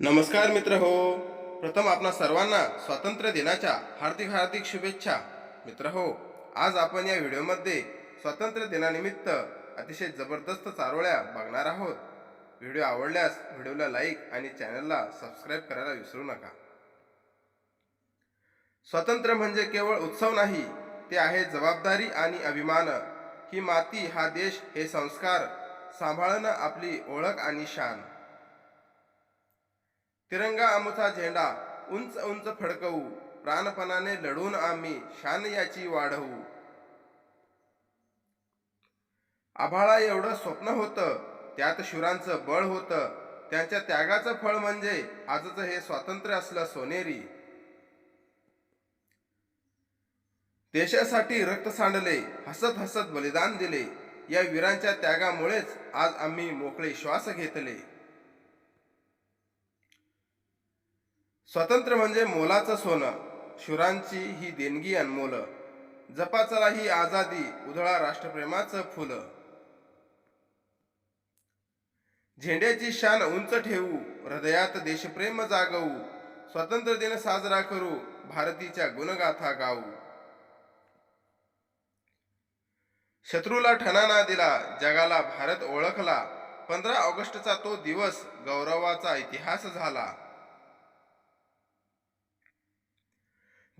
नमस्कार मित्र हो. प्रथम आपणा सर्वांना स्वातंत्र्य दिनाच्या हार्दिक हार्दिक शुभेच्छा. मित्र हो आज आपण या व्हिडिओमध्ये स्वातंत्र्य दिनानिमित्त अतिशय जबरदस्त चारोळ्या बघणार आहोत. व्हिडिओ आवडल्यास व्हिडिओला लाईक आणि चॅनलला सबस्क्राईब करायला विसरू नका. स्वातंत्र्य म्हणजे केवळ उत्सव नाही ते आहे जबाबदारी आणि अभिमान. ही माती हा देश हे संस्कार सांभाळणं आपली ओळख आणि शान. तिरंगा आमचा झेंडा उंच उंच फडकवू. प्राणपणाने लढून आम्ही शान याची वाढवू. आभाळा एवढं स्वप्न होतं त्यात शुरांचं बळ होतं. त्यांच्या त्यागाचं फळ म्हणजे आजचं हे स्वातंत्र्य असलं सोनेरी. देशासाठी रक्त सांडले हसत हसत बलिदान दिले. या वीरांच्या त्यागामुळेच आज आम्ही मोकळे श्वास घेतले. स्वतंत्र म्हणजे मोलाचं सोनं शुरांची ही देणगी अनमोल जपा चला ही आझादी उधळा राष्ट्रप्रेमाचं फुलं. झेंड्याची शान उंच ठेवू हृदयात देशप्रेम जागवू. स्वातंत्र्य दिन साजरा करू भारतीच्या गुणगाथा गाऊ. शत्रूला ठणाना दिला जगाला भारत ओळखला. पंधरा ऑगस्टचा तो दिवस गौरवाचा इतिहास झाला.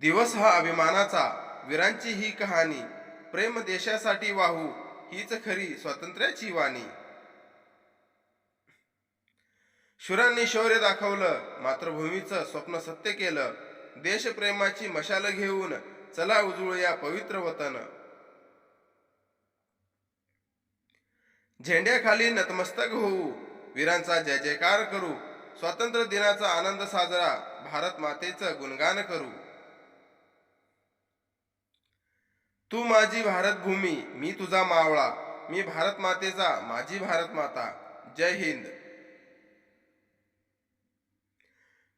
दिवस हा अभिमानाचा वीरांची ही कहाणी प्रेम देशासाठी वाहू हीच खरी स्वातंत्र्याची वाणी. शुरांनी शौर्य दाखवलं मातृभूमीचं स्वप्न सत्य केलं देशप्रेमाची मशाल घेऊन चला उजळूया पवित्र वतन. झेंड्याखाली नतमस्तक होऊ वीरांचा जय जयकार करू स्वातंत्र्य दिनाचा आनंद साजरा भारत मातेचं गुणगान करू. तू माझी भारत भूमी मी तुझा मावळा मी भारत मातेचा माझी भारत माता जय हिंद.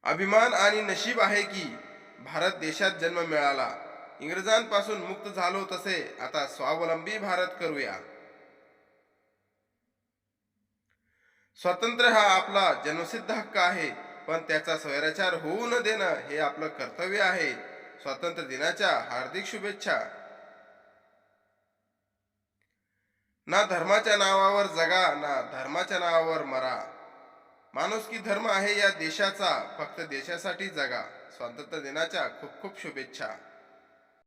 अभिमान आणि नशीब आहे की भारत देशात जन्म मिळाला. इंग्रजांपासून मुक्त झालो तसे आता स्वावलंबी भारत करूया. स्वातंत्र्य हा आपला जन्मसिद्ध हक्क आहे पण त्याचा स्वैराचार होऊ न देणं हे आपलं कर्तव्य आहे. स्वातंत्र्य दिनाच्या हार्दिक शुभेच्छा. ना धर्माच्या नावावर जगा ना धर्माच्या नावावर मरा. माणूस की धर्म आहे या देशाचा फक्त देशासाठी जगा. स्वातंत्र्य दिनाच्या खूप खूप शुभेच्छा.